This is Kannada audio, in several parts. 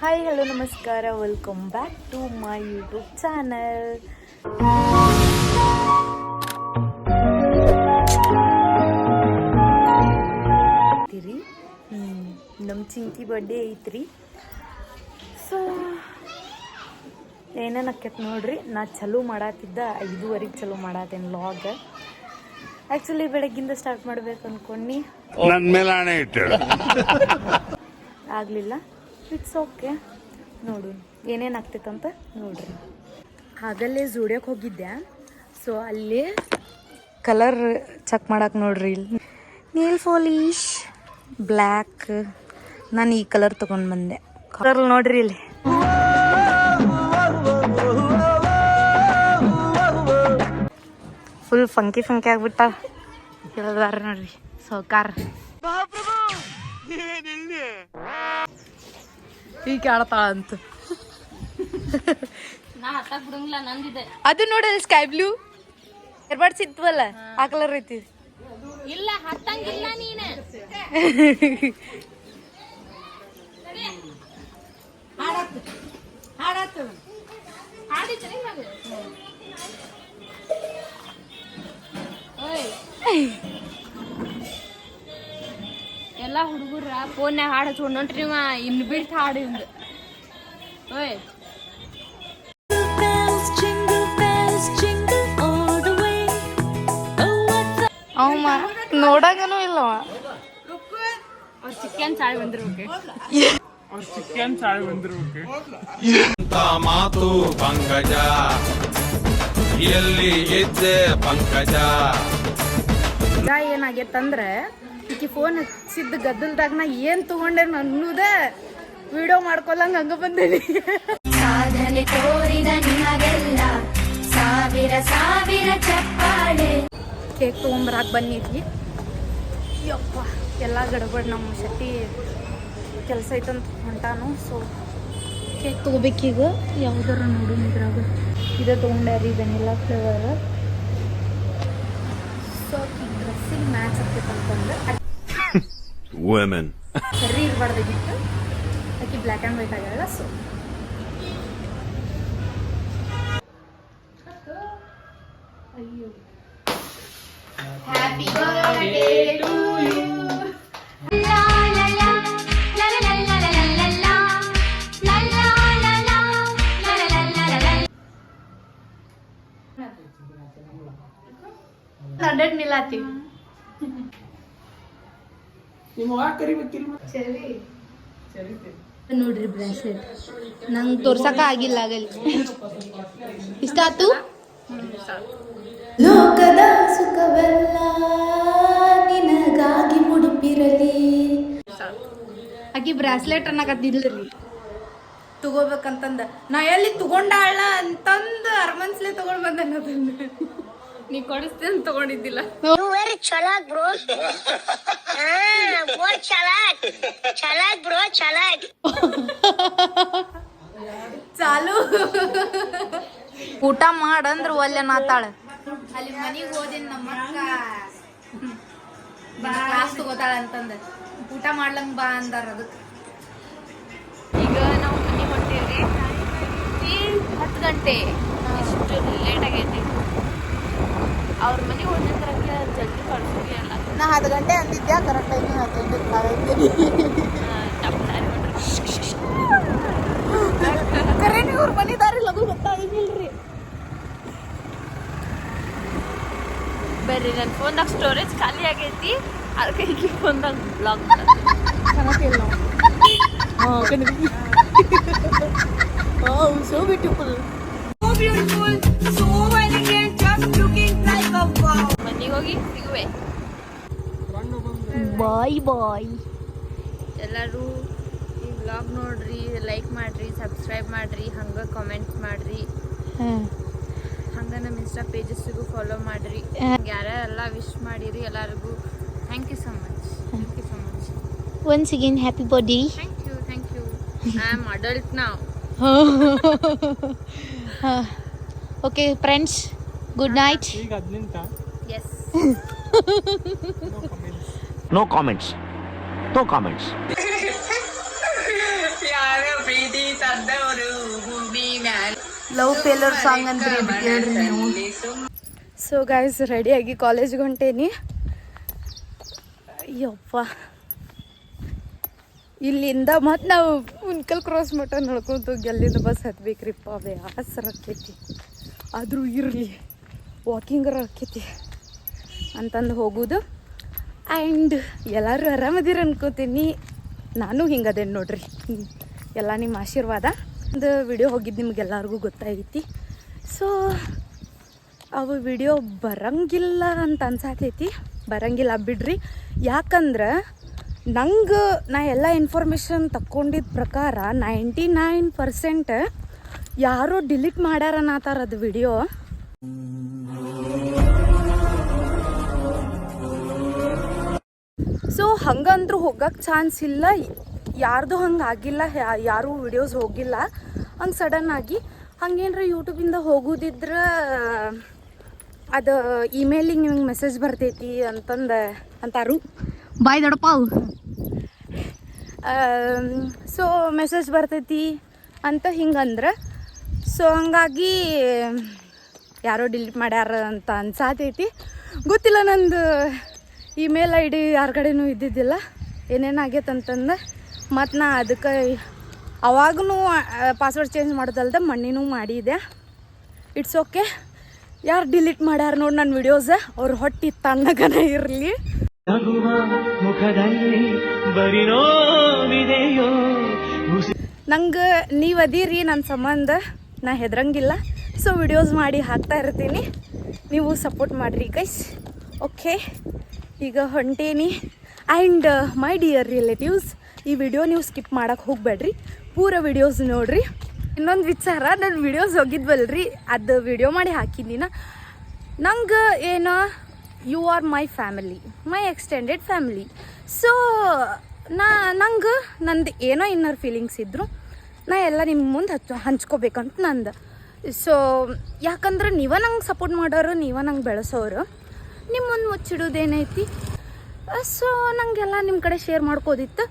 ಹಾಯ್ ಹಲೋ ನಮಸ್ಕಾರ welcome back to my YouTube channel ನಮ್ಮ ಚಿಂಕಿ ಬರ್ಡೇ ಐತ್ರಿ. ಸೊ ಏನೇನು ಆಕೈತೆ ನೋಡ್ರಿ? ನಾ ಚಲೋ ಮಾಡತ್ತಿದ್ದ ಐದುವರೆಗೆ ಚಲೋ ಮಾಡಾತೇನೆ ಲಾಗ್ ಆ್ಯಕ್ಚುಲಿ ಬೆಳಗ್ಗಿಂದ ಸ್ಟಾರ್ಟ್ ಮಾಡ್ಬೇಕು ಅನ್ಕೊಂಡು ನನ್ನ ಮೇಲೆ ಹಣೆ ಆಗಲಿಲ್ಲ. ಇಟ್ಸ್ ಓಕೆ ನೋಡು ಏನೇನು ಆಗ್ತೈತಂತ ನೋಡ್ರಿ. ಹಾಗಲ್ಲೇ ಜೋಡಿಯೋಕೆ ಹೋಗಿದ್ದೆ. ಸೊ ಅಲ್ಲಿ ಕಲರ್ ಚೆಕ್ ಮಾಡಕ್ಕೆ ನೋಡ್ರಿ ಇಲ್ಲಿ. ನೀಲ್ ಫಾಲಿಶ್ ಬ್ಲ್ಯಾಕ್ ನಾನು ಈ ಕಲರ್ ತೊಗೊಂಡು ಬಂದೆ. ಕಲರ್ ನೋಡ್ರಿ ಇಲ್ಲಿ. ಫುಲ್ ಫಂಕಿ ಫಂಕಿ ಆಗ್ಬಿಟ್ಟ. ಹೇಳ್ದಾರ ನೋಡ್ರಿ. ಸೌಕಾರ ಈಗ ಆಡ್ತಾಳ ಅಂತ. ನಾ ಹತ್ತಾಕ್ ಬಿಡಂಗಿಲ್ಲ ನಂದಿದೆ. ಅದು ನೋಡಲ್ಲ ಸ್ಕೈ ಬ್ಲೂ ಎರ್ಬಾಡ್ಸ್ ಇದ್ವಲ್ಲ ಆ ಕಲರ್ ಐತಿ. ಇಲ್ಲ ಹತ್ತಂಗಿಲ್ಲ ನೀನ. ಹಾಡಿದ್ರಿ ಇವಾಗ? ಓಯ್. ಎಲ್ಲಾ ಹುಡುಗರ ಫೋನ್ಯಾಗ ಹಾಡು ಹಚ್ಕೊಂಡ್ ನೋಡ್ರಿ ಇವ ಇನ್ನು ಬಿಟ್ಟು ಹಾಡು ಇವಂದು ಓಯ್. ಅವ ನೋಡಾಗನೂ ಇಲ್ಲವ. ಅವ್ರ ಚಿಕ್ಕನ್ ಸಾಯಿ ಬಂದಿರ್ಬೇಕು. ಅಂತ ಮಾತು ಪಂಕಜ? ಎಲ್ಲಿ ಇದ್ದೆ ಪಂಕಜ? ಈಗ ಏನಾಗೈತಂದ್ರೆ ಈಕಿ ಫೋನ್ ಹಚ್ಚಿದ್ದ ಗದ್ದಲ್ದಾಗ ನಾ ಏನ್ ತಗೊಂಡೆ ಅನ್ನೋದೇ ವಿಡಿಯೋ ಮಾಡ್ಕೊಲ್ಲಂಗ ಹಂಗ ಬಂದೇನಿ. ಸಾಧನೆ ತೋರಿದ ನಿಮಗೆಲ್ಲ ಸಾವಿರ ಸಾವಿರ ಚಪ್ಪಾಳೆ. ಕೇಕ್ ತೊಗೊಂಬರಾಕ್ ಬಂದಿದ್ವಿ. ಯಪ್ಪ ಎಲ್ಲ ಗಡಬಡ ನಮ್ಮ ಶಕ್ತಿ ಕೆಲಸ ಐತಂತ ಹೊಂಟಾನು ಸೊ ಕೇಕ್ ತೊಗೋಬೇಕೀಗ. ಯಾವ್ದಾರ ನೋಡು ಇದ್ರಾಗ. ಇದೇ ತೊಗೊಂಡ್ಯಾರಿ vanilla flavour. So dressing match ಆಗ್ತೈತೆ ಅಂತಂದ್ರೆ ವುಮೆನ್ ಸರಿ ಇರಬಾರ್ದಾಗಿತ್ತು ಆಕೆ ಬ್ಲ್ಯಾಕ್ ಆ್ಯಂಡ್ ವೈಟ್ ಆಗ್ಯಾಳ ಸೊ ಅಯ್ಯೋ ಲಾ ನೋಡ್ರಿ ಬ್ರಾಸ್ಲೆಟ್ ನಂಗೆ ತೋರ್ಸಕ ಆಗಿಲ್ಲ ಆಗಲಿ ಇಷ್ಟ ಆತು ಲೋಕದ ಸುಖವೆಲ್ಲ ನಿನಗಾಗಿ ಮುಡುಪಿರಲಿ. ಆಕಿ ಬ್ರಾಸ್ಲೆಟ್ ಅನ್ನಕತ್ತಿದ್ರಿ ತಗೋಬೇಕಂತಂದ. ನಾ ಎಲ್ಲಿ ತಗೊಂಡಾಳ ಅಂತಂದು ಅರ್ಮನ್ಸ್ಲೆ ತಗೊಂಡ್ ಬಂದ ನೀ ಕೊಡಿಸ್ತೇನೆ ತಗೊಂಡಿದ್ದಿಲ್ಲ. You bro chalak? Chalak, bro, chalak. ಚಾಲು. ಊಟ ಮಾಡಂದ್ರ ಒಲ್ಲೆ ನಾತಾಳ. ಅಲ್ಲಿ ಮನಿಗೆ ಹೋದಿನ ನಮ್ಮ ಕ್ಲಾಸ್ ತಗೋತಾಳ ಅಂತಂದ. ಊಟ ಮಾಡ್ಲಂಗ ಬಾ ಅಂದಾರ ಅದಕ್ಕೆ ಈಗ ನಾವು ಮನೆ ಹೊಂಟೇವ್ರಿ. ಹತ್ತು ಗಂಟೆ? ಇಷ್ಟು ಲೇಟ್ ಆಗೈತಿ. ಅವ್ರ ಮನೆ ಹೋದಂದ್ರಂಗೆ ಜಲ್ದಿ ಕಳ್ಸೋದೇ ಅಲ್ಲ. ನಾ ಹತ್ತು ಗಂಟೆ ಅಂದಿದ್ದೆ ಕರೆಕ್ಟ್ ಟೈಮಿಗೆ ಹತ್ತು ತಪ್ಪಾರಿ ಕರೆ ನೀವು ಅವ್ರ ಲಗು ಗೊತ್ತಾಗಿಲ್ರಿ ಬರ್ರಿ ನನ್ನ ಫೋನ್ದಾಗ ಸ್ಟೋರೇಜ್ ಖಾಲಿ ಆಗೈತಿ. ಅದಕ್ಕೆ ಈಗ ಫೋನ್ದಾಗ blog so beautiful bye bye. ಎಲ್ಲರೂ ಈ ವ್ಲಾಗ್ ನೋಡ್ರಿ ಲೈಕ್ ಮಾಡ್ರಿ ಸಬ್ಸ್ಕ್ರೈಬ್ ಮಾಡ್ರಿ ಹಂಗೆ ಕಾಮೆಂಟ್ ಮಾಡ್ರಿ. ಹಂಗೆ ನಮ್ಮ ಇನ್ಸ್ಟಾ ಪೇಜಸ್ಸಿಗೂ ಫಾಲೋ ಮಾಡ್ರಿ. ಯಾರೆಲ್ಲ ವಿಶ್ ಮಾಡಿರಿ ಎಲ್ಲರಿಗೂ thank you so much thank you so much once again happy birthday thank you thank you I am adult ನಾವು okay friends good night yes No comments. No comments. No comments love failure song ಅಂತ ನೀವು? ಸೊ ಗಾಯ್ಸ್ ರೆಡಿಯಾಗಿ ಕಾಲೇಜ್ಗೆ ಹೊಂಟೇನಿ. ಯಪ್ಪ ಇಲ್ಲಿಂದ ಮತ್ತೆ ನಾವು ಉನ್ಕಲ್ ಕ್ರಾಸ್ ಮಟ್ಟ ನಡ್ಕೊಂತು ಹೋಗಿ ಅಲ್ಲಿಂದ ಬಸ್ ಹತ್ಬೇಕ್ರಿಪ್ಪ ಅವೇ ಆಸರ ಆಕೈತಿ. ಆದರೂ ಇರಲಿ ವಾಕಿಂಗರ ಆಕೈತಿ. ಅಂತಂದು ಹೋಗೋದು. ಆ್ಯಂಡ್ ಎಲ್ಲರೂ ಆರಾಮದಿರ ಅನ್ಕೋತೀನಿ. ನಾನು ಹಿಂಗದೇನು ನೋಡ್ರಿ. ಎಲ್ಲ ನಿಮ್ಮ ಆಶೀರ್ವಾದ. ಒಂದು ವಿಡಿಯೋ ಹೋಗಿದ್ದು ನಿಮಗೆಲ್ಲರಿಗೂ ಗೊತ್ತಾಗೈತಿ. ಸೊ ಅವು ವಿಡಿಯೋ ಬರಂಗಿಲ್ಲ ಅಂತ ಅನ್ಸಾತೈತಿ. ಬರಂಗಿಲ್ಲ ಬಿಡ್ರಿ. ಯಾಕಂದ್ರೆ ನಂಗೆ ನಾ ಎಲ್ಲ ಇನ್ಫಾರ್ಮೇಷನ್ ತಕ್ಕೊಂಡಿದ್ದ ಪ್ರಕಾರ ನೈಂಟಿ ನೈನ್ ಪರ್ಸೆಂಟ್ ಯಾರೋ ಡಿಲೀಟ್ ಮಾಡ್ಯಾರ ಅನ್ನತಾರ ಅದು ವಿಡಿಯೋ ಸೊ ಹಂಗಂದ್ರೂ ಹೋಗಕ್ಕೆ ಚಾನ್ಸ್ ಇಲ್ಲ. ಯಾರ್ದು ಹಂಗೆ ಆಗಿಲ್ಲ. ಯಾರೂ ವಿಡಿಯೋಸ್ ಹೋಗಿಲ್ಲ. ಹಂಗೆ ಸಡನ್ ಆಗಿ ಹಂಗೇನ್ರ ಯೂಟ್ಯೂಬಿಂದ ಹೋಗೋದಿದ್ರೆ ಅದು ಇಮೇಲಿಗೆ ನಿಮ್ಗೆ ಮೆಸೇಜ್ ಬರ್ತೈತಿ ಅಂತಂದು ಅಂತಾರು. ಬಾಯ್ ದೊಡಪ್ಪ ಸೊ ಮೆಸೇಜ್ ಬರ್ತೈತಿ ಅಂತ ಹಿಂಗಂದ್ರೆ ಸೊ ಹಂಗಾಗಿ ಯಾರೋ ಡಿಲೀಟ್ ಮಾಡ್ಯಾರ ಅಂತ ಅನ್ಸಾತೈತಿ. ಗೊತ್ತಿಲ್ಲ ನಂದು. ಇಮೇಲ್ ಐ ಡಿ ಯಾರ ಕಡೆನೂ ಇದ್ದಿದ್ದಿಲ್ಲ. ಏನೇನು ಆಗೈತೆ ಅಂತಂದು ಮತ್ತು ನಾ ಅದಕ್ಕೆ ಅವಾಗೂ ಪಾಸ್ವರ್ಡ್ ಚೇಂಜ್ ಮಾಡೋದಲ್ದೆ ಮಣ್ಣಿನೂ ಮಾಡಿದೆ. ಇಟ್ಸ್ ಓಕೆ ಯಾರು ಡಿಲೀಟ್ ಮಾಡ್ಯಾರ ನೋಡಿ ನನ್ನ ವಿಡಿಯೋಸ್ ಅವ್ರ ಹೊಟ್ಟಿ ತಣ್ಣಗನ ಇರಲಿ. ನಂಗೆ ನೀವು ಅದೀರಿ ನನ್ನ ಸಂಬಂಧ. ನಾ ಹೆದ್ರಂಗಿಲ್ಲ. ಸೊ ವಿಡಿಯೋಸ್ ಮಾಡಿ ಹಾಕ್ತಾ ಇರ್ತೀನಿ. ನೀವು ಸಪೋರ್ಟ್ ಮಾಡಿರಿ ಗೈಸ್ ಓಕೆ ಈಗ ಹೊಂಟೇನಿ. ಆ್ಯಂಡ್ ಮೈ ಡಿಯರ್ ರಿಲೇಟಿವ್ಸ್ ಈ ವಿಡಿಯೋ ನೀವು ಸ್ಕಿಪ್ ಮಾಡೋಕ್ಕೆ ಹೋಗಬೇಡ್ರಿ. ಪೂರ ವಿಡಿಯೋಸ್ ನೋಡ್ರಿ. ಇನ್ನೊಂದು ವಿಚಾರ ನನ್ನ ವಿಡಿಯೋಸ್ ಹೋಗಿದ್ವಲ್ರಿ. ಅದು ವಿಡಿಯೋ ಮಾಡಿ ಹಾಕಿದ್ದೀನ ನಂಗೆ ಏನೋ you are my family my extended family so ನಾ, ನಂಗೆ ನಂದು ಏನೋ ಇನ್ನರ್ ಫೀಲಿಂಗ್ಸ್ ಇದ್ದರು ನಾ ಎಲ್ಲ ನಿಮ್ಮ ಮುಂದೆ ಹಚ್ಚ, ಹಂಚ್ಕೋಬೇಕಂತ ನಂದು. ಸೊ ಯಾಕಂದ್ರೆ ನೀವ ನಂಗೆ ಸಪೋರ್ಟ್ ಮಾಡೋರು, ನೀವ ನಂಗೆ ಬೆಳೆಸೋರು. ನಿಮ್ಮ ಮುಂದೆ ಮುಚ್ಚಿಡೋದೇನೈತಿ ಸೊ ನನಗೆಲ್ಲ ನಿಮ್ಮ ಕಡೆ ಶೇರ್ ಮಾಡ್ಕೋದಿತ್ತು.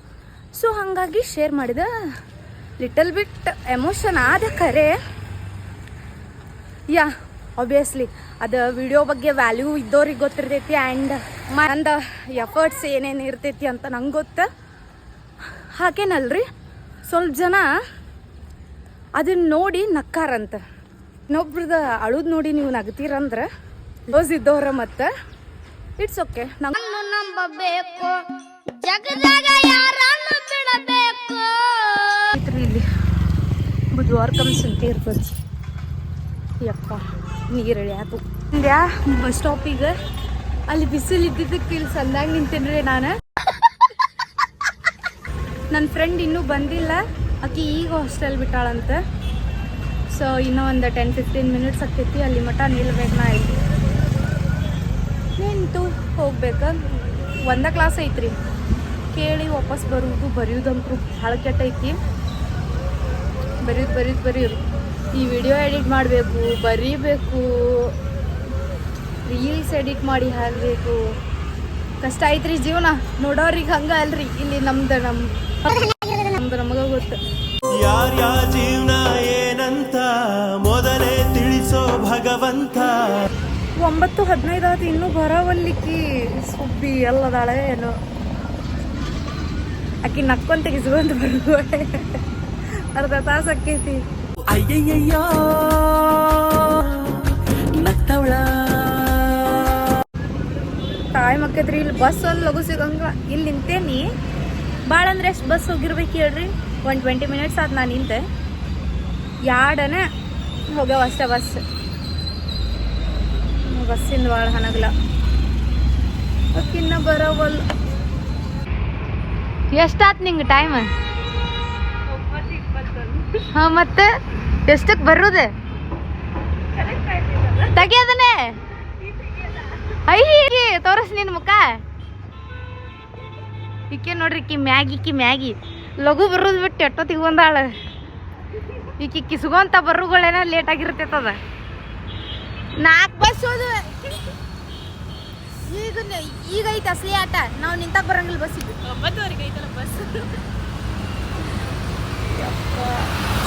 ಸೊ ಹಾಗಾಗಿ ಶೇರ್ ಮಾಡಿದೆ ಲಿಟಲ್ ಬಿಟ್ ಎಮೋಷನ್ ಆದ ಕರೆ. ಯಾ ಆಬ್ವಿಯಸ್ಲಿ ಅದು ವಿಡಿಯೋ ಬಗ್ಗೆ ವ್ಯಾಲ್ಯೂ ಇದ್ದವ್ರಿಗೆ ಗೊತ್ತಿರ್ತೈತಿ ಆ್ಯಂಡ್ ಮಂದ ಎಫರ್ಟ್ಸ್ ಏನೇನು ಇರ್ತೈತಿ ಅಂತ ನಂಗೆ ಗೊತ್ತು. ಹಾಗೇನಲ್ರಿ? ಸ್ವಲ್ಪ ಜನ ಅದನ್ನ ನೋಡಿ ನಕ್ಕಾರಂತ. ಇನ್ನೊಬ್ರದ ಅಳುದು ನೋಡಿ ನೀವು ನಗ್ತೀರಂದ್ರೆ? ರೋಸ್ ಇದ್ದವ್ರ ಮತ್ತೆ? ಇಟ್ಸ್ ಓಕೆ ನಮ್ಮನ್ನು ನಂಬಬೇಕು. ಜಗದಾಗ ಯಾರನ್ನು ಬಿಡಬೇಕು? ಇಲ್ಲಿ ಬುಧವಾರ ಕಮ್ಸ್ ಅಂತ ಇರ್ತದೆ. ಯಪ್ಪ ನೀರು ಇಳಿಯಾತು ಯಾ ಬಸ್ ಸ್ಟಾಪಿಗೆ ಅಲ್ಲಿ ಬಿಸಿಲು ಇದ್ದಿದ್ದಕ್ಕೆ ಇಲ್ಲಿ ಸಂದಾಗ ನಿಂತೇನ್ರಿ ನಾನು. ನನ್ನ ಫ್ರೆಂಡ್ ಇನ್ನೂ ಬಂದಿಲ್ಲ. ಆಕೆ ಈಗ ಹಾಸ್ಟೆಲ್ ಬಿಟ್ಟಾಳಂತೆ. ಸೊ ಇನ್ನೂ ಒಂದು ಟೆನ್ ಫಿಫ್ಟೀನ್ ಮಿನಿಟ್ಸ್ ಆಗ್ತೈತಿ. ಅಲ್ಲಿ ಮಟ ನಿಲ್ಬೇಕು ನಾ ಇಲ್ಲಿ. ನಿಂತು ಹೋಗ್ಬೇಕು ಒಂದ ಕ್ಲಾಸ್ ಐತ್ರಿ. ಕೇಳಿ ವಾಪಸ್ ಬರುವುದು ಬರೆಯೋದಂತೂ ಭಾಳ ಕೆಟ್ಟೈತಿ ಬರೆಯೋದು ಬರೆಯೋದು ಬರೆಯೋದು. ಈ ವಿಡಿಯೋ ಎಡಿಟ್ ಮಾಡಬೇಕು, ಬರೀಬೇಕು. ರೀಲ್ಸ್ ಎಡಿಟ್ ಮಾಡಿ ಹಾಕಬೇಕು. ಕಷ್ಟ ಐತ್ರಿ ಜೀವನ. ನೋಡೋರಿಗೆ ಹಂಗ ಅಲ್ರಿ. ಇಲ್ಲಿ ನಮ್ದು ನಮ್ಮ ನಮ್ದು ನಮಗ ಗೊತ್ತು. ಯಾರ್ಯಾರ ಜೀವನ ಏನಂತ, ಮೊದಲೇ ತಿಳಿಸೋ ಭಗವಂತ. ಒಂಬತ್ತು ಹದಿನೈದು ಆತು ಇನ್ನೂ ಬರವಲ್ಲಿಕ್ಕಿ ಸುಬ್ಬಿ ಎಲ್ಲದಾಳೆ ಏನು. ಅಕ್ಕಿ ನಕ್ಕೊಂತ ಗಿಸ್ಕೊಂತ ಬರುವ ಅರ್ಧ ತಾಸು ಆಕೈತಿ ಅಯ್ಯಯ್ಯಯ್ಯೋ ನಗ್ತವಳ ಟೈಮ್ ಆಕೈತ್ರಿ ಇಲ್ಲಿ ಬಸ್ ಒಂದು ಲಗು ಸಿಗಂಗ ಇಲ್ಲಿ ನಿಂತೇನಿ. ಭಾಳ ಅಂದ್ರೆ ಎಷ್ಟು ಬಸ್ ಹೋಗಿರ್ಬೇಕು ಹೇಳ್ರಿ? ಒಂದು ಟ್ವೆಂಟಿ ಮಿನಿಟ್ಸ್ ಆದ್ ನಾನು ನಿಂತೆ. ಯಾಡನೆ ಹೋಗ್ಯಾವ ಅಷ್ಟೇ ಬಸ್. ಬಸ್ಸಿಂದ ಭಾಳ ಹನಗಲ ಅಕ್ಕಿನ್ನ ಬರವಲ್. ಎಷ್ಟಾತ್ ನಿಂಗೆ ಟೈಮ್ ಹಾ, ಮತ್ತೆ? ಎಷ್ಟಕ್ಕೆ ಬರೋದೆ? ತೆಗಿಯೋದನ್ನೇ ಅಯ್ಯ ತೋರಿಸ್ ನಿನ್ ಮುಖ ಈಕೆ ನೋಡ್ರಿ ಕಿ ಮ್ಯಾಗಿ ಕಿ ಮ್ಯಾಗಿ ಲಘು ಬರೋದು ಬಿಟ್ಟು ಎಷ್ಟೊತ್ತಿಗೆ ಬಂದಾಳ ಈಕಿ ಕಿಸ್ಕೊಂತ ಬರುಗಳೇನ ಲೇಟ್ ಆಗಿರ್ತೈತದ ನಾಲ್ಕು ಬಸ್ ಹೋದ ಈಗ ಈಗ ಐತೆ ಅಸಲಿ ಆಟ. ನಾವು ನಿಂತಾಗ ಬರಂಗಿಲ್ಲ ಬಸ್ಸಿಗೆ ಒಂಬತ್ತುವರೆಗೆ ಐತಲ್ಲ ಬಸ್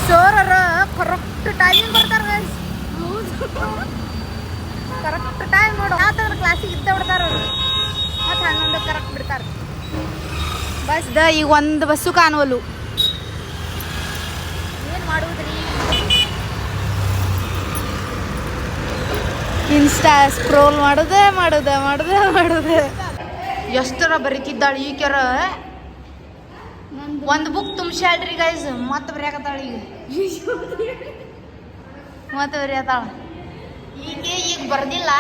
ಸೋರರ ಕರೆಕ್ಟ್ ಟೈಮಿಂಗ್ ಬರ್ತಾರ ಕರೆಕ್ಟ್ ಟೈಮ್ ನೋಡು. ಯಾವ್ದಾದ್ರು ಕ್ಲಾಸಿಗೆ ಇದ್ದ ಬಿಡ್ತಾರ ಅವರು. ಮತ್ತೆ ಹನ್ನೊಂದು ಕರೆಕ್ಟ್ ಬಿಡ್ತಾರೆ. ಬಸ್ದ ಈಗ ಒಂದು ಬಸ್ಸು ಕಾಣುವಲ್ಲು ಏನು ಮಾಡುವುದ್ರಿ ಇನ್ಸ್ಟಾ ಸ್ಕ್ರೋಲ್ ಮಾಡೋದೇ ಮಾಡೋದೆ ಮಾಡೋದೆ ಮಾಡೋದೆ. ಎಷ್ಟರ ಬರೀತಿದ್ದಾಳೆ ಕೆರ? ಒಂದು ಬುಕ್ ತುಂಬಿಸ್ಯಾಳ್ರಿ ಗೈಸ್ ಮತ್ತೆ ಬರೆಯಾಕತ್ತಾಳ ಈಗ. ಮತ್ತೆ ಬರೆಯತ್ತಾಳ ಈಗ ಈಗ ಬರ್ದಿಲ್ಲ.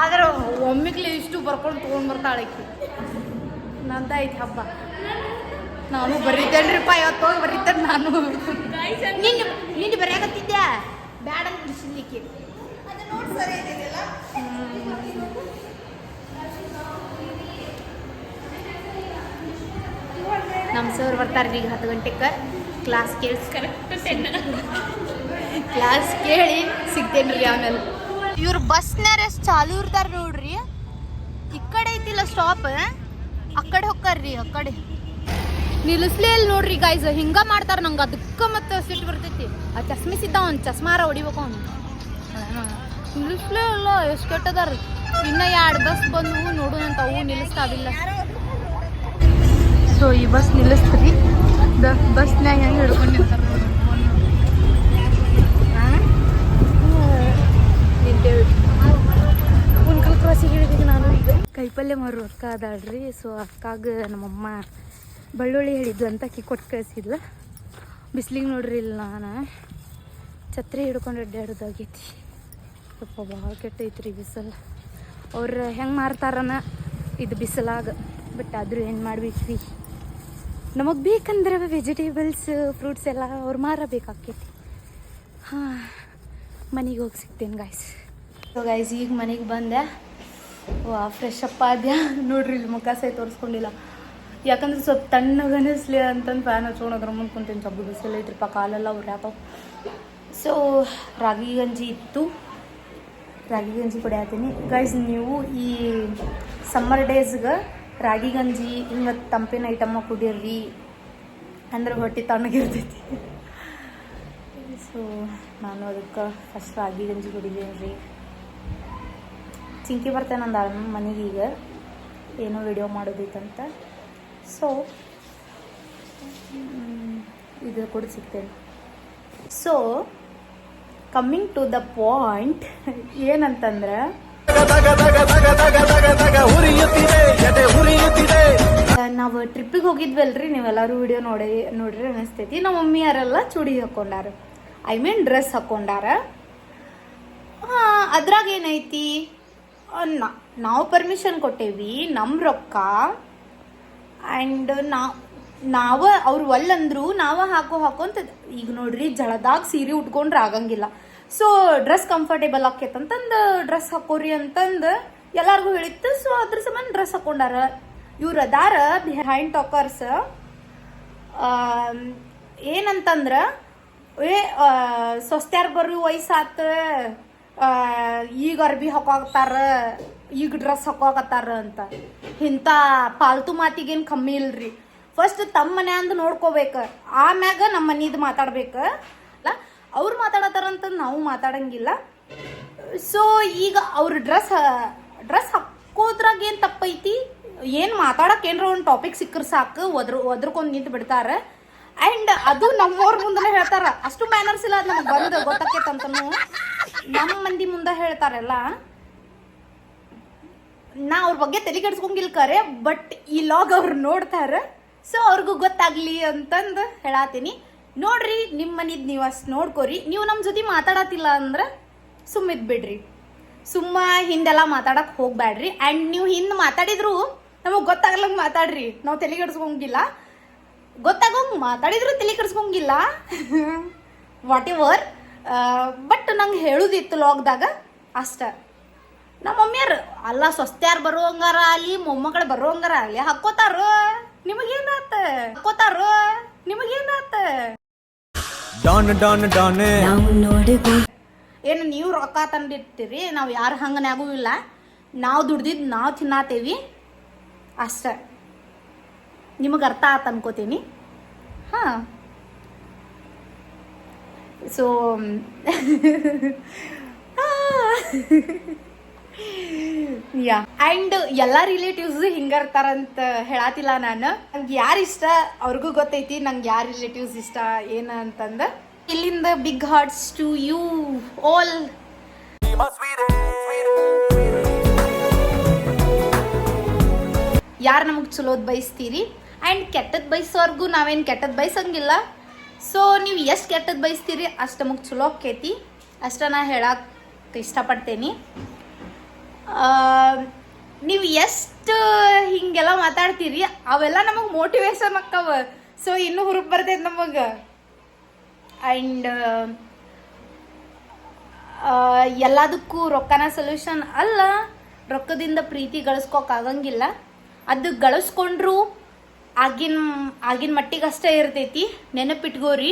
ಆದ್ರೆ ಒಮ್ಮಿಗ್ಲಿ ಇಷ್ಟು ಬರ್ಕೊಂಡು ತೊಗೊಂಡು ಬರ್ತಾಳೆ ನಂದ ನಂದೈತಿ ಹಬ್ಬ. ನಾನು ಬರೀತೇನ್ರಿಪ್ಪ ಇವತ್ತು ಹೋಗಿ ಬರೀತೇನೆ ನಾನು. ನಿಂಗೆ ನಿನ್ನೆ ಬರೆಯಾಕತ್ತಿದ್ದೆ ಬ್ಯಾಡ ಅಂತ ಬಿಡಿಸ್ಲಿಕ್ಕೆ ನಮ್ಮ ಸರ್ ಬರ್ತಾರೆ ಈಗ ಹತ್ತು ಗಂಟೆಗೆ ಕ್ಲಾಸ್ ಕೇಳಿಸ್ ಕರೆಕ್ಟ್ ಕ್ಲಾಸ್ ಕೇಳಿ ಸಿಗ್ತೇನೆ ರೀ ಆಮೇಲೆ. ಇವ್ರ ಬಸ್ನಾರ ಎಷ್ಟು ಚಾಲು ಇರ್ತಾರೆ ನೋಡ್ರಿ. ಈ ಕಡೆ ಐತಿಲ್ಲ ಸ್ಟಾಪ್ ಆ? ಕಡೆ ಹೊಕ್ಕಾರ್ರಿ ಆ ಕಡೆ. ನಿಲ್ಲಿಸ್ಲೇ ಇಲ್ಲ ನೋಡ್ರಿ ಗಾಯ್ಸ್ ಹಿಂಗ ಮಾಡ್ತಾರ ನಂಗೆ ಅದಕ್ಕೆ ಮತ್ತೆ ಸಿಟ್ಟು ಬರ್ತೈತಿ. ಆ ಚಸ್ಮಿಸ್ ಇದ್ದ ಅವ್ನು ಚಸ್ಮಾರ ಹೊಡಿಬೇಕು ಅವ್ನು. ನಿಲ್ಲಿಸ್ಲೇ ಇಲ್ಲ ಎಷ್ಟು ಕೆಟ್ಟದಾರ ಇನ್ನ ಎರಡು ಬಸ್ ಬಂದು ಅಂತ ಅವು ನಿಲ್ಲಿಸ್ತಾವಿಲ್ಲ ಸೊ ಈ ಬಸ್ ನಿಲ್ಲಿಸ್ತೀರಿ. ಬಸ್ನ್ಯಾಗ ಹೆಂಗೆ ಹಿಡ್ಕೊಂಡು ನಿಂತಾರ ನಿಂತೇವಿ ಉಣ್ಕಲ್ ಕ್ರಾಸಿಗೆ ಹಿಡಿದೀನಿ ನಾನು ಈಗ ಕೈಪಲ್ಯ ಮಾರು ಅಕ್ಕ ಅದಾಳ್ರಿ. ಸೊ ಅಕ್ಕಾಗ ನಮ್ಮಮ್ಮ ಬೆಳ್ಳುಳ್ಳಿ ಹೇಳಿದ್ದು ಅಂತ ಅಕ್ಕಿ ಕೊಟ್ಟು ಕಳಿಸಿದ್ಲ. ಬಿಸ್ಲಿಗೆ ನೋಡ್ರಿ ಇಲ್ಲ ನಾನು. ಛತ್ರಿ ಹಿಡ್ಕೊಂಡು ಅಡ್ಡಾಡೋದಾಗೈತಿ ಸ್ವಲ್ಪ ಭಾಳ ಕೆಟ್ಟೈತ್ರಿ ಬಿಸಿಲು. ಅವ್ರು ಹೆಂಗೆ ಮಾರ್ತಾರನ? ಇದು ಬಿಸಿಲಾಗ. ಬಟ್ ಆದರೂ ಏನು ಮಾಡ್ಬೇಕ್ರಿ? ನಮಗೆ ಬೇಕಂದ್ರೆ ವೆಜಿಟೇಬಲ್ಸ್, ಫ್ರೂಟ್ಸ್ ಎಲ್ಲ ಅವ್ರು ಮಾರಬೇಕಾಕೈತಿ ಹಾಂ, ಮನೆಗೆ ಹೋಗಿ ಸಿಗ್ತೇನೆ ಗಾಯ್ಸ್ ಸೊ ಗಾಯ್ಸ್ ಈಗ ಮನೆಗೆ ಬಂದೆ. ಓ ಫ್ರೆಶ್ ಅಪ್ ಆದ್ಯಾ? ನೋಡ್ರಿ ಇಲ್ಲಿ ಮುಖ ತೋರಿಸ್ಕೊಂಡಿಲ್ಲ ಯಾಕಂದ್ರೆ ಸ್ವಲ್ಪ ತಣ್ಣಗೆ ಅನಿಸ್ಲಿ ಅಂತಂದು ಫ್ಯಾನ್ ಹಚ್ಕೊಂಡು ಅದ್ರ ಮುಂದೆ ಕುಂತೀನಿ ಸ್ವಲ್ಪ ಬಿಸಿಲು ಐತ್ರಿಪ್ಪ ಕಾಲೆಲ್ಲ ಉರ್ಯಾತಾವ ಸೊ ರಾಗಿ ಗಂಜಿ ಇತ್ತು. ರಾಗಿ ಗಂಜಿ ಕುಡಿಯತ್ತೀನಿ ಗೈಸ್ ನೀವು ಈ ಸಮ್ಮರ್ ಡೇಸ್ಗೆ ರಾಗಿ ಗಂಜಿ ಹಿಂಗೆ ತಂಪಿನ ಐಟಮ್ಮ ಕುಡಿಯಿರಿ ಅಂದ್ರೆ ಹೊಟ್ಟೆ ತಣ್ಣಗಿರ್ತೈತಿ. ಸೊ ನಾನು ಅದಕ್ಕೆ ಫಸ್ಟ್ ರಾಗಿ ಗಂಜಿ ಕುಡಿದೀನಿ ರೀ ಚಿಂಕಿ ಬರ್ತೇನೆ ಅಂದ ಮನೆಗೆ ಈಗ. ಏನೋ ವಿಡಿಯೋ ಮಾಡೋದಿತ್ತಂತ. ಸೊ ಇದು ಕೂಡ ಸಿಗ್ತೇನೆ. So coming to the point ಏನಂತಂದ್ರೆ ನಾವು ಟ್ರಿಪ್ಪಿಗೆ ಹೋಗಿದ್ವಲ್ರಿ ನೀವೆಲ್ಲರೂ ವಿಡಿಯೋ ನೋಡಿ ನೋಡ್ರಿ ಅನಿಸ್ತೈತಿ. ನಮ್ಮ ಮಮ್ಮಿಯಾರೆಲ್ಲ ಚೂಡಿ ಹಾಕೊಂಡಾರ. ಐ ಮೀನ್ ಡ್ರೆಸ್ ಹಾಕೊಂಡಾರ. ಅದ್ರಾಗ ಏನೈತಿ ನಾವು ಪರ್ಮಿಷನ್ ಕೊಟ್ಟೇವಿ ನಮ್ಮ ರೊಕ್ಕ ಆ್ಯಂಡ್ ನಾ, ನಾವ, ಅವ್ರು ಒಲ್ಲಂದ್ರು ನಾವ ಹಾಕೋ ಹಾಕೊಂತ ಈಗ ನೋಡ್ರಿ ಜಳದಾಗ ಸೀರೆ ಉಟ್ಕೊಂಡ್ರೆ ಆಗಂಗಿಲ್ಲ. ಸೊ ಡ್ರೆಸ್ ಕಂಫರ್ಟೇಬಲ್ ಆಕೇತಂತಂದು ಡ್ರೆಸ್ ಹಾಕೋರಿ ಅಂತಂದು ಎಲ್ಲಾರ್ಗು ಹೇಳಿತ್ತು. ಸೊ ಅದ್ರ ಸಂಬಂಧ ಡ್ರೆಸ್ ಹಾಕೊಂಡಾರ. ಇವ್ರು ಅದಾರ ಬಿಹೈಂಡ್ ಟಾಕರ್ಸ್ ಏನಂತಂದ್ರ, ಏ ಸ್ವಸ್ತ್ಯಾರ ಬರೋ ವಯಸ್ಸಾತ. ಈಗ ಅರ್ಬಿ ಹಾಕೋಕತ್ತಾರ, ಈಗ ಡ್ರೆಸ್ ಹಾಕೋಕತ್ತಾರ ಅಂತ. ಇಂಥ ಪಾಲ್ತು ಮಾತಿಗೇನು ಕಮ್ಮಿ ಇಲ್ರಿ. ಫಸ್ಟ್ ತಮ್ಮ ಮನೆ ಅಂದ್ ನೋಡ್ಕೋಬೇಕು. ಆಮ್ಯಾಗ ನಮ್ಮ ಮನಿದು ಮಾತಾಡ್ಬೇಕು. ಅಲ್ಲ, ಅವ್ರು ಮಾತಾಡತ್ತಾರಂತ ನಾವು ಮಾತಾಡಂಗಿಲ್ಲ. ಸೊ ಈಗ ಅವ್ರ ಡ್ರೆಸ್ ಡ್ರೆಸ್ ಹಾಕೋದ್ರಾಗ ಏನು ತಪ್ಪೈತಿ? ಏನು ಮಾತಾಡಕ್ಕೆ ಏನರ ಒಂದು ಟಾಪಿಕ್ ಸಿಕ್ಕರೆ ಸಾಕು, ಒದ್ರ, ಒದ್ರಕೊಂಡು ನಿಂತು ಬಿಡ್ತಾರೆ. ಆ್ಯಂಡ್ ಅದು ನಮ್ಮವ್ರ ಮುಂದೆ ಹೇಳ್ತಾರೆ, ಅಷ್ಟು ಮ್ಯಾನರ್ಸ್ ಇಲ್ಲ ಅದು ನಮಗೆ ಬಂದು ಗೊತ್ತಾಕೇತಂತನು ನಮ್ಮ ಮಂದಿ ಮುಂದೆ ಹೇಳ್ತಾರಲ್ಲ, ನಾ ಅವ್ರ ಬಗ್ಗೆ ತಲೆ ಕೆಡ್ಸ್ಕೊಂಗಿಲ್ಲ ಕರೆ ಬಟ್ ಈ ಲಾಗ್ ಅವ್ರು ನೋಡ್ತಾರ ಸೊ ಅವ್ರಿಗೂ ಗೊತ್ತಾಗ್ಲಿ ಅಂತಂದು ಹೇಳಾತೀನಿ. ನೋಡ್ರಿ ನಿಮ್ಮ ಮನಿದ್ ನೀವು ಅಷ್ಟು ನೋಡ್ಕೊರಿ, ನೀವು ನಮ್ಮ ಜೊತೆ ಮಾತಾಡತ್ತಿಲ್ಲ ಅಂದ್ರೆ ಸುಮ್ಮಿದ್ ಬಿಡ್ರಿ. ಸುಮ್ಮ ಹಿಂದೆಲ್ಲ ಮಾತಾಡಕ್ ಹೋಗ್ಬ್ಯಾಡ್ರಿ. ಆ್ಯಂಡ್ ನೀವು ಹಿಂದೆ ಮಾತಾಡಿದ್ರು ನಮಗೆ ಗೊತ್ತಾಗ್ಲಂಗೆ ಮಾತಾಡ್ರಿ. ನಾವು ತಲೆ ಕೆಡ್ಸ್ಕೊಂಗಿಲ್ಲ. ಗೊತ್ತಾಗೋಂಗೆ ಮಾತಾಡಿದ್ರು ತಲೆ ಕೆಡ್ಸ್ಕೊಂಗಿಲ್ಲ. ವಾಟ್ ಎವರ್ ಬಟ್ ನಂಗೆ ಹೇಳುದಿತ್ತು ಲಾಕ್ದಾಗ ಅಷ್ಟ. ನಮ್ಮ ಮಮ್ಮಿಯರು ಅಲ್ಲ ಸ್ವಸ್ತ್ಯಾರ್ ಬರುವಂಗಾರ ಅಲ್ಲಿ ಮೊಮ್ಮಗಳು ಬರುವಂಗಾರ ಅಲ್ಲಿ ಹಾಕೋತಾರ ನಿಮಗೇನಾತ ಹಾಕೋತಾರ ನಿಮಗೇನಾತ ಡಾನ್ ಡಾನ್ ಡಾನ್. ಏನು ನೀವು ರೊಕ್ಕ ತಂದಿರ್ತೀರಿ ನಾವು ಯಾರು ಹಂಗನಾಗೂ ಇಲ್ಲ. ನಾವು ದುಡ್ದಿದ್ದು ನಾವು ತಿನ್ನಾತೇವಿ. ಅಷ್ಟ. ನಿಮಗೆ ಅರ್ಥ ಆತ ಅನ್ಕೋತೀನಿ. ಹಾಂ. ಸೊ ಯಾ ಆ್ಯಂಡ್ ಎಲ್ಲ ರಿಲೇಟಿವ್ಸ್ ಹಿಂಗರ್ತಾರಂತ ಹೇಳತ್ತಿಲ್ಲ ನಾನು. ನಂಗೆ ಯಾರು ಇಷ್ಟ? ಅವ್ರಿಗೂ ಗೊತ್ತೈತಿ ನಂಗೆ ಯಾರು ರಿಲೇಟಿವ್ಸ್ ಇಷ್ಟ, ಏನ ಅಂತಂದ. ಇಲ್ಲಿಂದ big hearts to you all ಯಾರು ನಮಗೆ ಚಲೋದ್ ಬಯಸ್ತೀರಿ? ಆ್ಯಂಡ್ ಕೆಟ್ಟದ್ ಬಯಸೋರ್ಗು ನಾವೇನು ಕೆಟ್ಟದ್ ಬಯಸಂಗಿಲ್ಲ. ಸೊ ನೀವು ಎಷ್ಟು ಕೆಟ್ಟದ್ದು ಬಯಸ್ತೀರಿ, ಅಷ್ಟು ನಮಗೆ ಚಲೋ ಆಕೈತಿ ಅಷ್ಟ ನಾ ಹೇಳಕ್ಕೆ ಇಷ್ಟಪಡ್ತೇನೆ. ನೀವು ಎಷ್ಟು ಹಿಂಗೆಲ್ಲ ಮಾತಾಡ್ತೀರಿ, ಅವೆಲ್ಲ ನಮಗೆ ಮೋಟಿವೇಶನ್ ಅಕ್ಕವ. ಸೊ ಇನ್ನೂ ಹುರುಪ್ ಬರ್ತೈತೆ ನಮಗೆ. ಆ್ಯಂಡ್ ಎಲ್ಲದಕ್ಕೂ ರೊಕ್ಕನ ಸೊಲ್ಯೂಷನ್ ಅಲ್ಲ. ರೊಕ್ಕದಿಂದ ಪ್ರೀತಿ ಗಳಿಸ್ಕೋಕಾಗಂಗಿಲ್ಲ ಅದು ಗಳಿಸ್ಕೊಂಡ್ರು ಆಗಿನ ಆಗಿನ ಮಟ್ಟಿಗೆ ಅಷ್ಟೇ ಇರ್ತೈತಿ. ನೆನಪಿಟ್ಕೋರಿ.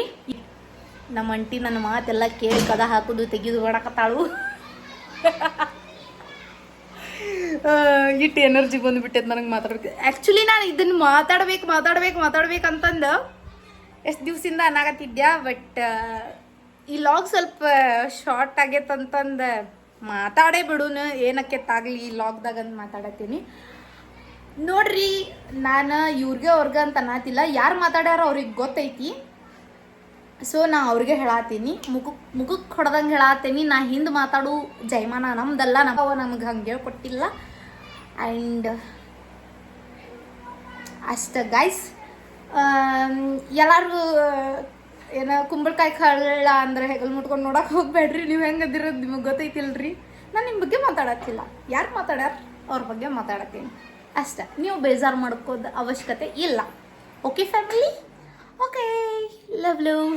ನಮ್ಮ ಅಂಟಿ ನನ್ನ ಮಾತೆಲ್ಲ ಕೇಳಿ ಕದ ಹಾಕೋದು, ತೆಗೆದು ಮಾಡಕತ್ತಾಳು. ಇಟ್ಟು ಎನರ್ಜಿ ಬಂದುಬಿಟ್ಟೈತೆ ನನಗೆ ಮಾತಾಡ್ಬೇಕು. ಆ್ಯಕ್ಚುಲಿ ನಾನು ಇದನ್ನು ಮಾತಾಡ್ಬೇಕು ಮಾತಾಡ್ಬೇಕು ಮಾತಾಡ್ಬೇಕು ಅಂತಂದು ಎಷ್ಟು ದಿವಸದಿಂದ ಅನ್ನಾಗತ್ತಿದ್ಯಾ ಬಟ್ ಈ ಲಾಗ್ ಸ್ವಲ್ಪ ಶಾರ್ಟ್ ಆಗೈತೆ ಅಂತಂದು ಮಾತಾಡೇ ಬಿಡುನು. ಏನಕ್ಕೆ ತಾಗ್ಲಿ ಈ ಲಾಗ್ದಾಗ ಅಂತ ಮಾತಾಡತ್ತೀನಿ. ನೋಡ್ರಿ, ನಾನು ಇವ್ರಿಗೆ ಅವ್ರಿಗೆ ಅಂತ ಅನ್ನತಿಲ್ಲ ಯಾರು ಮಾತಾಡ್ಯಾರ ಅವ್ರಿಗೆ ಗೊತ್ತೈತಿ. ಸೊ ನಾ ಅವ್ರಿಗೆ ಹೇಳಾತೀನಿ. ಮುಖಕ್ಕೆ ಮುಖಕ್ಕೆ ಹೊಡೆದಂಗೆ ಹೇಳತ್ತೀನಿ ನಾ ಹಿಂದೆ ಮಾತಾಡು ಜೈಮಾನ ನಮ್ದಲ್ಲ ನಮ್ಮ ನಮ್ಗೆ ಹಂಗೆ ಹೇಳ್ಕೊಟ್ಟಿಲ್ಲ. ಆ್ಯಂಡ್ ಅಷ್ಟ ಗೈಸ್ ಎಲ್ಲರೂ ಏನ ಕುಂಬಳಕಾಯಿ ಕಳ್ಳ ಅಂದ್ರೆ ಹೆಗಲ್ ಮುಟ್ಕೊಂಡು ನೋಡಕ್ಕೆ ಹೋಗ್ಬೇಡ್ರಿ. ನೀವು ಹೆಂಗದಿರೋದು ನಿಮಗೆ ಗೊತ್ತೈತಿಲ್ರಿ. ನಾನು ನಿಮ್ಮ ಬಗ್ಗೆ ಮಾತಾಡತ್ತಿಲ್ಲ. ಯಾರು ಮಾತಾಡ್ಯಾರ? ಅವ್ರ ಬಗ್ಗೆ ಮಾತಾಡತ್ತೀನಿ. ಅಷ್ಟ. ನೀವು ಬೇಜಾರು ಮಾಡ್ಕೋದ ಅವಶ್ಯಕತೆ ಇಲ್ಲ. Okay family okay love love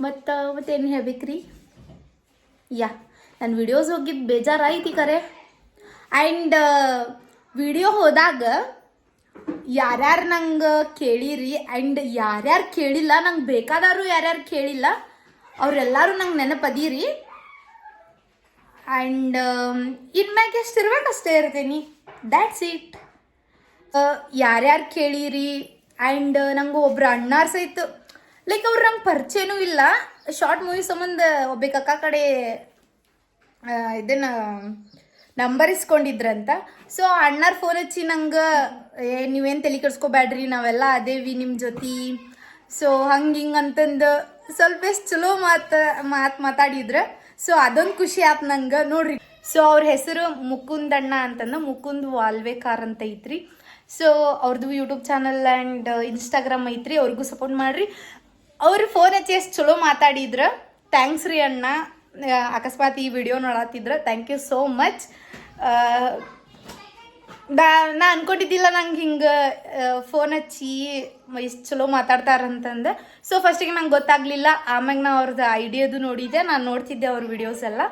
ಮತ್ತು, ಮತ್ತೇನು ಹೇಳ್ಬೇಕ್ರಿ? ಯಾ ನನ್ನ ವಿಡಿಯೋಸ್ ಹೋಗಿದ್ದು ಬೇಜಾರಾಯ್ತಿ ಕರೆ. ಆ್ಯಂಡ್ ವಿಡಿಯೋ ಹೋದಾಗ ಯಾರ್ಯಾರು ನಂಗೆ ಕೇಳಿರಿ ಆ್ಯಂಡ್ ಯಾರ್ಯಾರು ಕೇಳಿಲ್ಲ, ನಂಗೆ ಬೇಕಾದವರು ಯಾರ್ಯಾರು ಕೇಳಿಲ್ಲ, ಅವರೆಲ್ಲರೂ ನಂಗೆ ನೆನಪದೀರಿ. ಆ್ಯಂಡ್ ಇನ್ಮ್ಯಾಗ ಎಷ್ಟು ಇರ್ಬೇಕು ಅಷ್ಟೇ ಇರ್ತೀನಿ. ದ್ಯಾಟ್ಸ್ ಇಟ್ ಯಾರ್ಯಾರು ಕೇಳಿರಿ? ಆ್ಯಂಡ್ ನಂಗೆ ಒಬ್ರು ಅಣ್ಣಾರ್ ಸಹಿತ ಲೈಕ್ ಅವ್ರು ನಂಗೆ ಪರಿಚಯನೂ ಇಲ್ಲ. ಶಾರ್ಟ್ ಮೂವಿ ಸಂಬಂಧ ಒಬ್ಬಕ್ಕ ಕಡೆ ಇದನ್ನು ನಂಬರ್ ಇಸ್ಕೊಂಡಿದ್ರಂತ. ಸೊ ಅಣ್ಣಾರ ಫೋನ್ ಹಚ್ಚಿ ನಂಗೆ, ಏ, ನೀವೇನು ತಲೆ ಕೆಡ್ಸ್ಕೊಬ್ಯಾಡ್ರಿ? ನಾವೆಲ್ಲ ಅದೇವಿ ನಿಮ್ಮ ಜೊತೆ. ಸೊ ಹಂಗೆ ಹಿಂಗೆ ಅಂತಂದು ಸ್ವಲ್ಪ ಎಷ್ಟು ಚಲೋ ಮಾತು ಮಾತು ಮಾತಾಡಿದ್ರು. ಸೊ ಅದೊಂದು ಖುಷಿ ಆಯ್ತು ನಂಗೆ. ನೋಡ್ರಿ ಸೊ ಅವ್ರ ಹೆಸರು ಮುಕುಂದಣ್ಣ ಅಂತಂದು, ಮುಕುಂದ್ ವಾಲ್ವೇಕಾರ್ ಅಂತ ಐತ್ರಿ. ಸೊ ಅವ್ರದ್ದು ಯೂಟ್ಯೂಬ್ ಚಾನಲ್ ಆ್ಯಂಡ್ ಇನ್ಸ್ಟಾಗ್ರಾಮ್ ಐತ್ರಿ, ಅವ್ರಿಗೂ ಸಪೋರ್ಟ್ ಮಾಡಿರಿ. ಅವ್ರು ಫೋನ್ ಹಚ್ಚಿ ಎಷ್ಟು ಚಲೋ ಮಾತಾಡಿದ್ರ. ಥ್ಯಾಂಕ್ಸ್ ರೀ ಅಣ್ಣ. ಅಕಸ್ಮಾತ್ ಈ ವಿಡಿಯೋ ನೋಡತ್ತಿದ್ರ ಥ್ಯಾಂಕ್ ಯು ಸೋ ಮಚ್ ನಾ ನಾ ಅನ್ಕೊಂಡಿದ್ದಿಲ್ಲ ನಂಗೆ ಹಿಂಗೆ ಫೋನ್ ಹಚ್ಚಿ ಎಷ್ಟು ಚಲೋ ಮಾತಾಡ್ತಾರಂತಂದು. ಸೊ ಫಸ್ಟಿಗೆ ನಂಗೆ ಗೊತ್ತಾಗಲಿಲ್ಲ. ಆಮ್ಯಾಗ ನಾ ಅವ್ರದ್ದು ಐಡಿಯಾದು ನೋಡಿದ್ದೆ. ನಾನು ನೋಡ್ತಿದ್ದೆ ಅವ್ರ ವಿಡಿಯೋಸ್ ಎಲ್ಲ.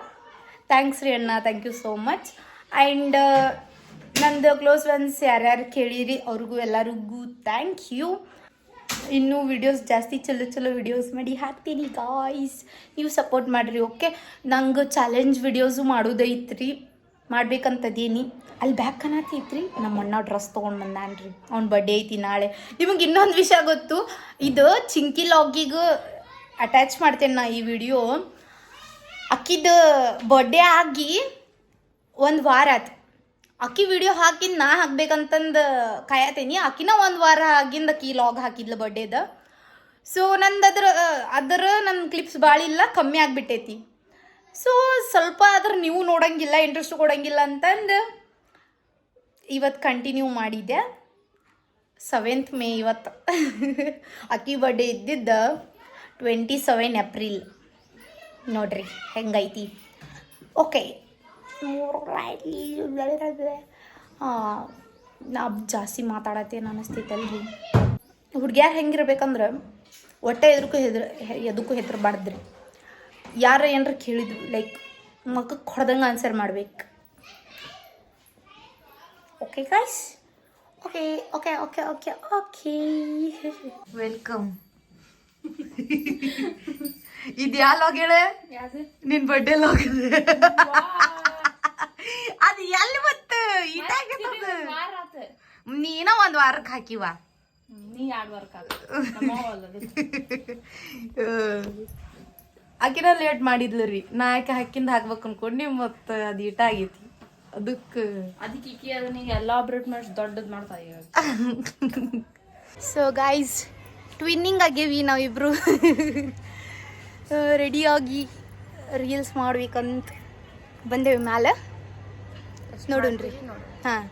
ಥ್ಯಾಂಕ್ಸ್ ರೀ ಅಣ್ಣ. Thank you so much and ನಂದು ಕ್ಲೋಸ್ ಫ್ರೆಂಡ್ಸ್ ಯಾರ್ಯಾರು ಕೇಳಿರಿ, ಅವ್ರಿಗೂ ಎಲ್ಲರಿಗೂ ಥ್ಯಾಂಕ್ ಯು ಇನ್ನೂ ವಿಡಿಯೋಸ್ ಜಾಸ್ತಿ ಚಲೋ ಚಲೋ ವಿಡಿಯೋಸ್ ಮಾಡಿ ಹಾಕ್ತೀನಿ ಗಾಯ್ಸ್ ನೀವು ಸಪೋರ್ಟ್ ಮಾಡಿರಿ ಓಕೆ ನಂಗೆ ಚಾಲೆಂಜ್ ವಿಡಿಯೋಸು ಮಾಡೋದೈತ್ರಿ. ಮಾಡ್ಬೇಕಂತದೀನಿ. ಅಲ್ಲಿ ಬ್ಯಾಕ್ ಐತ್ರಿ. ನಮ್ಮ ಅಣ್ಣ ಡ್ರೆಸ್ ತೊಗೊಂಡು ಬಂದಾನ್ರಿ. ಅವ್ನ ಬರ್ಡೇ ಐತಿ ನಾಳೆ. ನಿಮಗೆ ಇನ್ನೊಂದು ವಿಷಯ ಗೊತ್ತು. ಇದು ಚಿಂಕಿ ಲಾಗಿಗೆ ಅಟ್ಯಾಚ್ ಮಾಡ್ತೇನೆ ನಾ ಈ ವಿಡಿಯೋ ಅಕ್ಕಿದ ಬರ್ಡೇ ಆಗಿ ಒಂದು ವಾರ ಆಯ್ತು ಅಕ್ಕಿ ವಿಡಿಯೋ ಹಾಕಿ ನಾ ಹಾಕ್ಬೇಕಂತಂದು ಕಾಯತೀನಿ. ಅಕ್ಕಿನ ಒಂದು ವಾರ ಆಗಿಂದ ಅಕ್ಕಿ ಲಾಗ್ ಹಾಕಿದ್ಲು ಬರ್ಡೇದ ಸೊ ನಂದು ಅದ್ರ ಅದರ ನನ್ನ ಕ್ಲಿಪ್ಸ್ ಭಾಳ ಇಲ್ಲ ಕಮ್ಮಿ ಆಗಿಬಿಟ್ಟೈತಿ. ಸೊ ಸ್ವಲ್ಪ ಆದ್ರೆ ನೀವು ನೋಡಂಗಿಲ್ಲ ಇಂಟ್ರೆಸ್ಟ್ ಕೊಡಂಗಿಲ್ಲ ಅಂತಂದು ಇವತ್ತು ಕಂಟಿನ್ಯೂ ಮಾಡಿದ್ದೆ. ಸೆವೆಂತ್ ಮೇ ಇವತ್ತು. ಅಕ್ಕಿ ಬರ್ಡೇ ಇದ್ದಿದ್ದ ಟ್ವೆಂಟಿ ಸೆವೆನ್ ಏಪ್ರಿಲ್ ನೋಡ್ರಿ, ಹೆಂಗೈತಿ? ಓಕೆ ನಾ ಜಾಸ್ತಿ ಮಾತಾಡತ್ತೇನು ಅನಿಸ್ತೈತಲ್ರಿ. ಹುಡ್ಗ್ಯಾರು ಹೆಂಗಿರ್ಬೇಕಂದ್ರೆ ಒಟ್ಟೆ ಎದಕ್ಕೂ ಹೆದ್ರ ಎದಕ್ಕೂ ಹೆದರ್ಬಾರ್ದ್ರಿ. ಯಾರ ಏನಾರ ಕೇಳಿದ್ರು ಲೈಕ್ ಮಕ್ಕಕ್ಕೆ ಹೊಡೆದಂಗೆ ಆನ್ಸರ್ ಮಾಡ್ಬೇಕು. Okay guys okay okay okay okay okay welcome ಇದು ಯಾವ ಲಾಗ್ ಹೇಳ? ನಿನ್ ಬರ್ಡೇ ಲಾಗ್ ಅದು. ಎಲ್ಲಿ ಬತ್ತು ಇದಾಗಿರ್ತದ ನೀನ ಒಂದ್ ವಾರಕ್ಕೆ ಹಾಕಿವಾ. ನೀ ಎರಡು ವರ್ಕ್ ಆಕಿನ ಲೇಟ್ ಮಾಡಿದ್ಲು ರೀ. ನಾ ಯಾಕೆ ಹಾಕಿಂದ ಹಾಕ್ಬೇಕು ಅನ್ಕೊಂಡು ಮತ್ತೆ ಅದು ಇಟ ಆಗೈತಿ. ಅದಕ್ಕೆ ಅದಕ್ಕೆ ಈಕಿ ಅದನ್ನ ಎಲ್ಲ ಆಪ್ರೇಟ್ ಮಾಡಿ ದೊಡ್ಡದು ಮಾಡ್ತಾ ಸೊ ಗಾಯ್ಸ್ ಟ್ವಿನ್ನಿಂಗ್ ಆಗೇವಿ ನಾವಿಬ್ರು. ರೆಡಿಯಾಗಿ ರೀಲ್ಸ್ ಮಾಡ್ಬೇಕಂತ ಬಂದೇವಿ ಮ್ಯಾಲೆ. ರೀ ಹಾಂ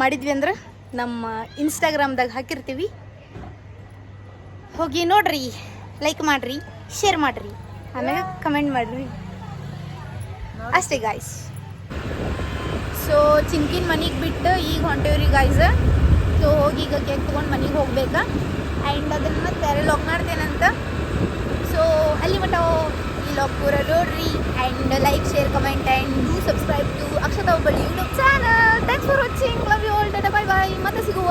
ಮಾಡಿದ್ವಿ ಅಂದ್ರೆ ನಮ್ಮ ಇನ್ಸ್ಟಾಗ್ರಾಮ್ದಾಗ ಹಾಕಿರ್ತೀವಿ. ಹೋಗಿ ನೋಡ್ರಿ ಲೈಕ್ ಮಾಡ್ರಿ ಶೇರ್ ಮಾಡ್ರಿ. ಆಮೇಲೆ ಕಮೆಂಟ್ ಮಾಡ್ರಿ ಅಷ್ಟೇ ಗಾಯ್ಸ್ ಸೊ ಚಿಂಕಿನ ಮನೆಗೆ ಬಿಟ್ಟು ಈಗ ಹೊಂಟೇವ್ರಿ ಗಾಯ್ಸ್ ಸೊ ಹೋಗಿ ಈಗ ಕೇಕ್ ತೊಗೊಂಡು ಮನೆಗೆ ಹೋಗ್ಬೇಕಾ ಆ್ಯಂಡ್ ಅದನ್ನು ಮತ್ತೆ ಲಾಕ್ ಮಾಡ್ತೇನಂತ ಸೊ ಅಲ್ಲಿ ಮಟ್ಟ ಈ ಲಾಕ್ ಪೂರ ನೋಡ್ರಿ and like share comment and do subscribe to Akshata ಒಬ್ಬಳಿ YouTube channel thanks for watching love you all tata bye bye ಮತ್ತೆ ಸಿಗುವ